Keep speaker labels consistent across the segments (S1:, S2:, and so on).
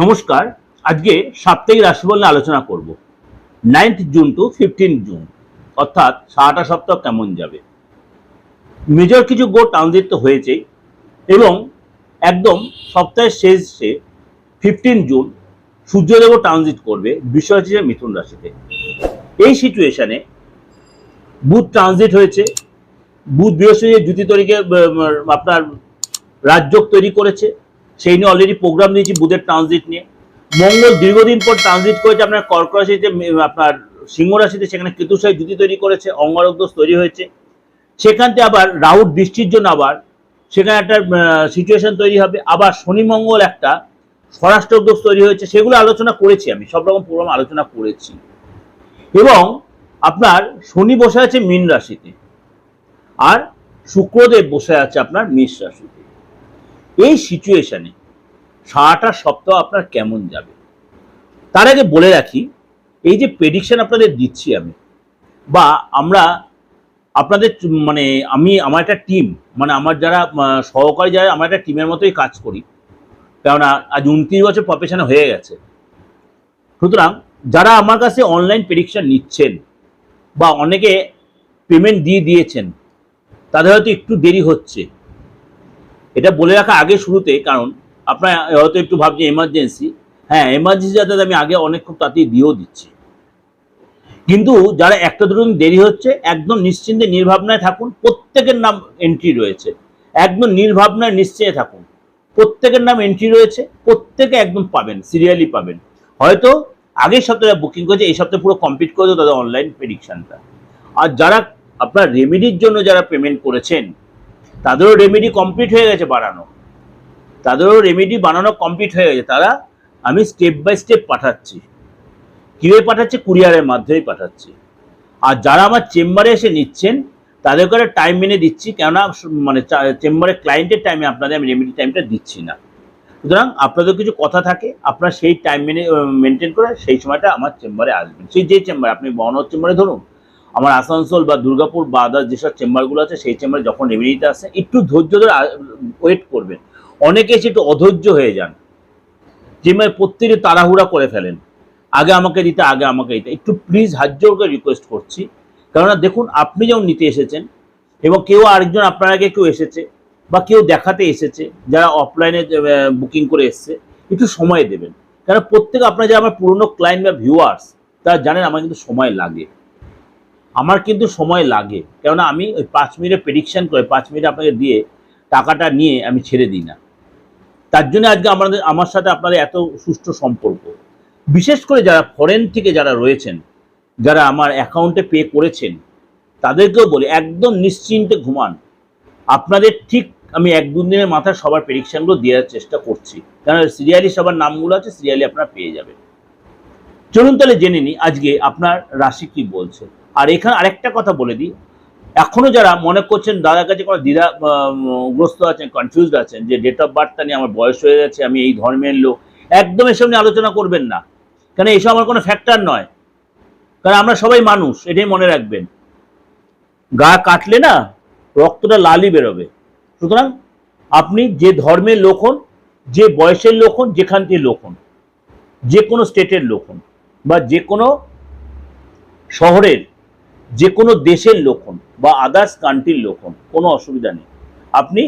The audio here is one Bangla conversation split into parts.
S1: নমস্কার, আজকে সাপ্তাহিক রাশিফল নিয়ে আলোচনা করব। Ninth June to fifteen June, অর্থাৎ সারাটা সপ্তাহ কেমন যাবে? মেজর কিছু গো ট্রানজিট তো হয়েছেই, এবং একদম সপ্তাহের শেষে ফিফটিন জুন সূর্যদেব ট্রানজিট করবে, বিষয় হচ্ছে মিথুন রাশিতে। এই সিচুয়েশনে বুধ ট্রানজিট হয়েছে, বুধ বৃহস্পতি জ্যোতি তরিকে আপনার রাজযোগ তৈরি করেছে সেই নিয়ে অলরেডি প্রোগ্রাম দিয়েছি বুধের ট্রানজিট নিয়ে। মঙ্গল দীর্ঘদিন পর ট্রানজিট করেছে, আপনার কর্ক রাশিতে আপনার সিংহ রাশিতে সেখানে কেতুসাই জুতি তৈরি করেছে, অঙ্গারক দোষ তৈরি হয়েছে। সেখান থেকে আবার রাহুর বৃষ্টির জন্য আবার সেখানে একটা সিচুয়েশন তৈরি হবে। আবার শনি মঙ্গল একটা স্বরাষ্ট্র দোষ তৈরি হয়েছে, সেগুলো আলোচনা করেছি আমি, সব রকম প্রোগ্রাম আলোচনা করেছি। এবং আপনার শনি বসে আছে মীন রাশিতে, আর শুক্রদেব বসে আছে আপনার মেষ রাশিতে। এই সিচুয়েশনে সারাটা সপ্তাহ আপনার কেমন যাবে? তার আগে বলে রাখি, এই যে প্রেডিকশন আপনাদের দিচ্ছি আমি, বা আমরা আপনাদের মানে আমি, আমার একটা টিম মানে আমার যারা সহকারী যারা, আমার একটা টিমের মতোই কাজ করি। কেননা আজ উনত্রিশ বছর প্রফেশনে হয়ে গেছে। সুতরাং যারা আমার কাছে অনলাইন প্রেডিকশন নিচ্ছেন, বা অনেকে পেমেন্ট দিয়ে দিয়েছেন, তাদের হয়তো একটু দেরি হচ্ছে। এটা বলে রাখা আগে শুরুতে, কারণ আপনার হয়তো একটু ভাবছেন এমার্জেন্সি হ্যাঁ এমার্জেন্সি যাতে আমি আগে অনেক খুব তাড়াতাড়ি দিয়েও দিচ্ছি। কিন্তু যারা একটা দুটো দেরি হচ্ছে, একদম নিশ্চিন্তে, নির্ভাবনায় থাকুন, প্রত্যেকের নাম এন্ট্রি রয়েছে। একদম নির্ভাবনায়, নিশ্চয়ে থাকুন। প্রত্যেকের নাম এন্ট্রি রয়েছে, প্রত্যেকে একদম পাবেন সিরিয়ালি পাবেন। হয়তো আগের সপ্তাহে বুকিং করেছে, এই সপ্তাহে পুরো কমপ্লিট করে দেবো তাদের অনলাইন প্রেডিকশনটা আর যারা আপনার রেমেডির জন্য যারা পেমেন্ট করেছেন তাদেরও রেমেডি কমপ্লিট হয়ে গেছে বানানো। তাদেরও রেমেডি বানানো কমপ্লিট হয়ে গেছে। তারা আমি স্টেপ বাই স্টেপ পাঠাচ্ছি। কীভাবে পাঠাচ্ছি? কুরিয়ারের মাধ্যমেই পাঠাচ্ছি। আর যারা আমার চেম্বারে এসে নিচ্ছেন তাদের করে টাইম মেনে দিচ্ছি। কেননা মানে চেম্বারে ক্লায়েন্টের টাইমে আপনাদের আমি রেমেডি টাইমটা দিচ্ছি না। সুতরাং আপনাদের কিছু কথা থাকে, আপনারা সেই টাইম মেনে মেনটেন করে সেই সময়টা আমার চেম্বারে আসবেন। সেই যে চেম্বার আপনি বনর চেম্বারে ধরুন আমার আসানসোল বা দুর্গাপুর বা আদার যেসব চেম্বারগুলো আছে, সেই চেম্বারে যখন রেমেডিতে আসে, একটু ধৈর্য ধরে ওয়েট করবেন। অনেকে এসে একটু অধৈর্য হয়ে যান। চেম্বারে প্রত্যেকে তাড়াহুড়া করে ফেলেন। আগে আমাকে দিতে, আগে আমাকে দিতে। একটু প্লিজ হাত জোর করে রিকোয়েস্ট করছি। কেননা দেখুন, আপনি যেমন নিতে এসেছেন এবং কেউ আরেকজন আপনার আগে কেউ এসেছে বা কেউ দেখাতে এসেছে, যারা অফলাইনে বুকিং করে এসছে, একটু সময় দেবেন। কারণ প্রত্যেক আপনার যারা আমার পুরনো ক্লায়েন্ট বা ভিউয়ার্স তারা জানেন আমার কিন্তু সময় লাগে। আমার কিন্তু সময় লাগে। কেননা আমি ওই পাঁচ মিনিটে প্রেডিকশন করে, পাঁচ মিনিট আপনাকে দিয়ে টাকাটা নিয়ে আমি ছেড়ে দিই না। তার জন্য আজকে আমাদের, আমার সাথে আপনাদের এত সুষ্ঠু সম্পর্ক। বিশেষ করে যারা ফরেন থেকে যারা রয়েছেন, যারা আমার অ্যাকাউন্টে পে করেছেন, তাদেরকেও বলি, একদম নিশ্চিন্তে ঘুমান। আপনাদের ঠিক আমি এক দু দিনের মাথায় সবার প্রেডিকশনগুলো দেওয়ার চেষ্টা করছি। কারণ সিরিয়ালি সবার নামগুলো আছে, সিরিয়ালি আপনারা পেয়ে যাবেন। চলুন তাহলে জেনে নিই, আজকে আপনার রাশি কি বলছে? আর এখানে আরেকটা কথা বলে দিই। এখনও যারা মনে করছেন দাদার কাছে কোনো দ্বিধা গ্রস্ত আছেন কনফিউজড আছেন, যে ডেট অফ বার্থটা নিয়ে আমার বয়স হয়ে গেছে আমি এই ধর্মের লোক, একদম এসব নিয়ে আলোচনা করবেন না। কেন এসব আমার কোনো ফ্যাক্টর নয়। কারণ আমরা সবাই মানুষ, এটাই মনে রাখবেন। গা কাটলে না রক্তটা লালই বেরোবে। সুতরাং আপনি যে ধর্মের লোক হন, যে বয়সের লোক হন, যেখান থেকে লোক হন, যে কোনো স্টেটের লোক হন, বা যে কোনো শহরের যে কোনো দেশের লোক হন বা আদার্স কান্ট্রির লোক হন, কোনো অসুবিধা নেই। আপনি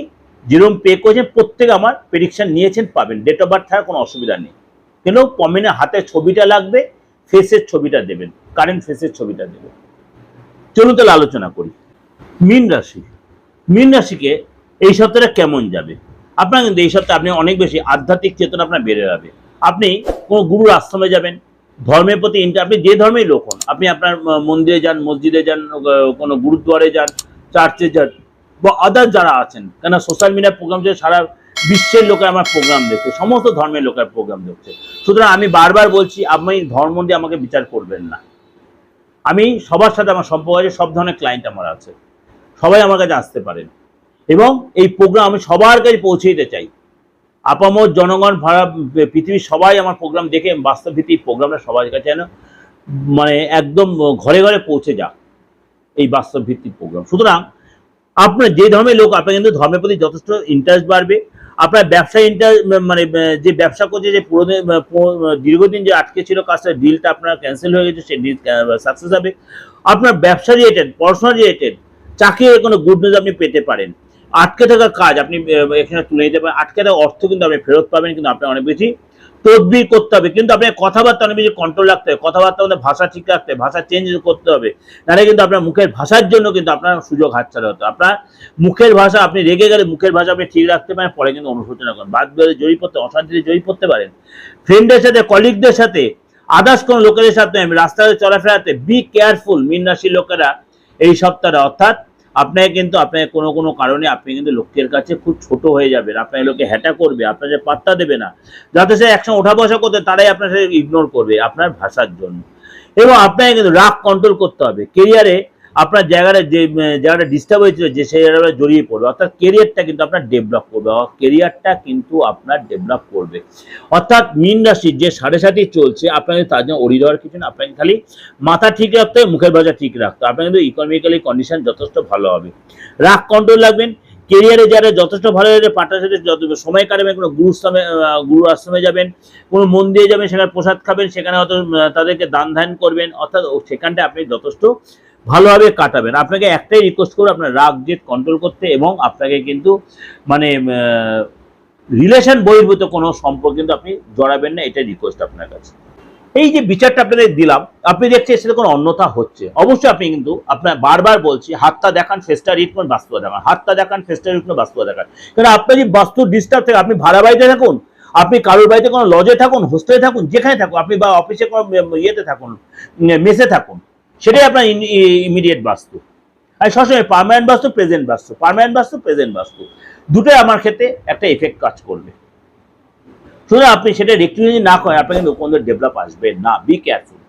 S1: যেরকম পে করেছেন, প্রত্যেক আমার প্রেডিকশন নিয়েছেন, পাবেন। ডেট অফ বার্থ থাকার কোনো অসুবিধা নেই। কিন্তু কমেন্টে হাতের ছবিটা লাগবে ফেসের ছবিটা দেবেন কারেন্ট ফেসের ছবিটা দেবেন। চলুন তাহলে আলোচনা করি। মীন রাশি। মীন রাশিকে এই সপ্তাহটা কেমন যাবে? আপনার কিন্তু এই সপ্তাহে আপনি অনেক বেশি আধ্যাত্মিক চেতনা আপনার বেড়ে যাবে। আপনি কোনো গুরুর আশ্রমে যাবেন ধর্মের প্রতি আপনি যে ধর্মেই লোক হন, আপনি আপনার মন্দিরে যান, মসজিদে যান কোনো গুরুদ্বারে যান চার্চে যান, বা আদার যারা আছেন কেন সোশ্যাল মিডিয়া প্রোগ্রাম যে সারা বিশ্বের লোকে আমার প্রোগ্রাম দেখছে, সমস্ত ধর্মের লোকের প্রোগ্রাম দেখছে। সুতরাং আমি বারবার বলছি, আপনি ধর্ম দিয়ে আমাকে বিচার করবেন না। আমি সবার সাথে আমার সম্পর্ক আছে, সব ধরনের ক্লায়েন্ট আমার আছে। সবাই আমার কাছে আসতে পারেন। এবং এই প্রোগ্রাম আমি সবার কাছে পৌঁছে দিতে চাই। আপামর জনগণ, ভাড়া, পৃথিবীর সবাই আমার প্রোগ্রাম দেখে বাস্তব ভিত্তিক প্রোগ্রামটা সবার কাছে যেন মানে একদম ঘরে ঘরে পৌঁছে যাক এই বাস্তব ভিত্তিক প্রোগ্রাম সুতরাং আপনার যে ধর্মের লোক, আপনার কিন্তু ধর্মের প্রতি যথেষ্ট ইন্টারেস্ট বাড়বে। আপনার ব্যবসা ইন্টার মানে যে ব্যবসা করছে, যে পুরো- দীর্ঘদিন যে আটকে ছিল কাজটা ডিলটা আপনার ক্যান্সেল হয়ে গেছে সেই ডিল সাকসেস হবে। আপনার ব্যবসা রিলেটেড পড়াশোনা রিলেটেড চাকরির কোনো গুড নিউজ আপনি পেতে পারেন। আটকে থাকা কাজ আপনি এখানে তুলে নিতে পারেন। আটকে থাকা অর্থ কিন্তু আপনি ফেরত পাবেন, কিন্তু আপনার অনেক বেশি তদবির করতে হবে। কিন্তু আপনার কথাবার্তা অনেক বেশি কন্ট্রোল রাখতে হবে। কথাবার্তা মধ্যে ভাষা ঠিক রাখতে হবে, ভাষা চেঞ্জ করতে হবে। নাহলে কিন্তু আপনার মুখের ভাষার জন্য কিন্তু আপনার সুযোগ হাতছাড়া হতো। আপনার মুখের ভাষা, আপনি রেগে গেলে মুখের ভাষা আপনি ঠিক রাখতে পারেন, পরে কিন্তু অনুশোচনা করেন। বাদ বিবাদে জড়িয়ে পড়তে, অশান্তিতে জড়িয়ে পড়তে পারেন। ফ্রেন্ডের সাথে কলিগদের সাথে আদার্স কোনো লোকেদের সাথে রাস্তায় চলাফেরাতে বি কেয়ারফুল মিন রাশির লোকেরা এই সপ্তাহে, অর্থাৎ আপনাকে কিন্তু, আপনাকে কোনো কোনো কারণে আপনি কিন্তু লোকের কাছে খুব ছোট হয়ে যাবেন। আপনাকে লোকে হ্যাটা করবে আপনাকে পাত্তা দেবে না। যাতে সে একসঙ্গে ওঠা বসা করতে, তারাই আপনার সাথে ইগনোর করবে, আপনার ভাষার জন্য। এবং আপনাকে কিন্তু রাগ কন্ট্রোল করতে হবে। কেরিয়ারে আপনার জায়গাটা যে জায়গাটা ডিস্টার্ব হয়েছিল যে সেই জায়গাটা জড়িয়ে পড়বে অর্থাৎ কেরিয়ারটা কিন্তু আপনার ডেভেলপ করবে কেরিয়ারটা কিন্তু আপনার ডেভেলপ করবে। অর্থাৎ মীন রাশির যে সাড়ে সাথে চলছে আপনাকে তার জন্য ওড়ি দেওয়ার কিছু না আপনাকে খালি মাথা ঠিক রাখতে হবে মুখের ভাষা ঠিক রাখতে হবে আপনার কিন্তু ইকোনমিক্যালি কন্ডিশন যথেষ্ট ভালো হবে। রাগ কন্ট্রোল রাখবেন কেরিয়ারে যারা যথেষ্ট ভালো যাবে পার্টনার সাথে যত সময় কাটাবেন কোনো গুরুশ্রমে আহ, গুরু আশ্রমে যাবেন কোনো মন্দিরে যাবেন সেখানে প্রসাদ খাবেন সেখানে হয়তো তাদেরকে দান ধ্যান করবেন অর্থাৎ সেখানটা আপনি যথেষ্ট ভালোভাবে কাটাবেন। আপনাকে একটাই রিকোয়েস্ট করব, আপনার রাগ, জেদ কন্ট্রোল করতে এবং আপনাকে কিন্তু মানে রিলেশন বহির্ভূত কোনো সম্পর্ক কিন্তু আপনি জড়াবেন না, এটাই রিকোয়েস্ট আপনার কাছে। এই যে বিচারটা আপনাদের দিলাম, আপনি দেখছেন সেটা কোনো অন্যথা হচ্ছে। অবশ্যই আপনি কিন্তু আপনার বারবার বলছি, হাতটা দেখান ফেসটা রিড করুন, বাস্তব দেখান। হাতটা দেখান ফেসটা রিড করুন, বাস্তব দেখান। কারণ আপনার যে বাস্তু ডিস্টার্ব থাকে, আপনি ভাড়া বাড়িতে থাকুন, আপনি কারোর বাড়িতে কোনো লজে থাকুন হোস্টেলে থাকুন, যেখানে থাকুন, আপনি বা অফিসে কোনো ইয়েতে থাকুন মেসে থাকুন সেটাই আপনার ইমিডিয়েট বাস্তু। আর সবসময় পার্মানেন্ট বাস্তু প্রেজেন্ট বাস্তু। পার্মানেন্ট বাস্তু প্রেজেন্ট বাস্তু। দুটোই আমার ক্ষেত্রে একটা এফেক্ট কাজ করবে। সুতরাং আপনি সেটা রেক্টিফাই না করেন, আপনার কিন্তু কোনো ডেভেলপ আসবে না। বি কেয়ারফুল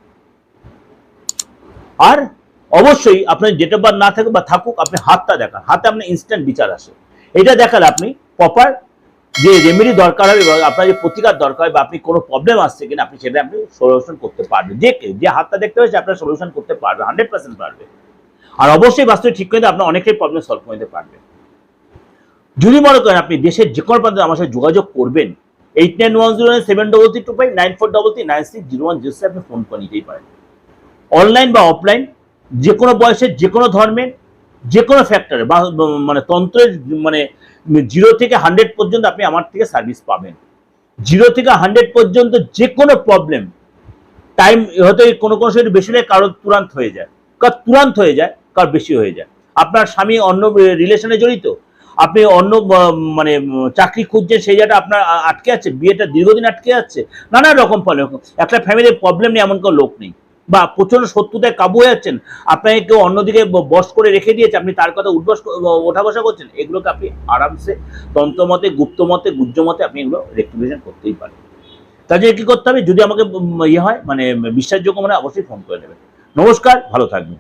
S1: আর অবশ্যই আপনার ডেট অফ বার্থ না থাকুক বা থাকুক, আপনি হাতটা দেখান। হাতে আপনার ইনস্ট্যান্ট বিচার আসে। এটা দেখালে আপনি প্রপার যে রেমেডি দরকার হবে বা আপনার যে প্রতিকার দরকার বা আপনি কোনো প্রবলেম আসছে কিনা আপনি সেটা আপনি সলিউশন করতে পারবেন। যে যে হাতটা দেখতে সে আপনার সলিউশন করতে পারবে হান্ড্রেড পার্সেন্ট পারবে। আর অবশ্যই বাস্তবে ঠিক করে আপনার অনেকটাই প্রবলেম সলভ করে দিতে পারবেন যদি মনে করেন আপনি দেশের যে কোনো প্রান্তে আমার সাথে যোগাযোগ করবেন eight nine one zero nine seven double three two five nine four double three nine six zero one zero আপনি ফোন করে নিতেই পারেন। অনলাইন বা অফলাইন যে কোনো বয়সের যে কোনো ধর্মের যে কোনো ফ্যাক্টরে বা মানে তন্ত্রের মানে জিরো থেকে হান্ড্রেড পর্যন্ত আপনি আমার থেকে সার্ভিস পাবেন। জিরো থেকে হান্ড্রেড পর্যন্ত যে কোনো প্রবলেম টাইম হয়তো কোনো কোনো সময় বেশি নেই কারোর তুরান্ত হয়ে যায়। কার তুরান্ত হয়ে যায়, কার বেশি হয়ে যায়। আপনার স্বামী অন্য রিলেশনে জড়িত, আপনি অন্য মানে চাকরি খুঁজছেন, সেই জায়গাটা আপনার আটকে আছে, বিয়েটা দীর্ঘদিন আটকে যাচ্ছে নানা রকম ফলে। একটা ফ্যামিলির প্রবলেম নেই এমন কোনো লোক নেই। বা প্রচণ্ড শত্রুতায় কাবু হয়ে যাচ্ছেন, আপনাকে কেউ অন্যদিকে বস করে রেখে দিয়েছে, আপনি তার কথা উঠবস ওঠা বসা করছেন, এগুলোকে আপনি আরামসে তন্ত্রমতে গুপ্তমতে গুজ্জমতে আপনি এগুলো রেক্টিফিকেশন করতেই পারেন। তার জন্য কী করতে হবে? যদি আমাকে ইয়ে হয় মানে বিশ্বাসযোগ্য মানে অবশ্যই ফোন করে নেবেন। নমস্কার, ভালো থাকবেন।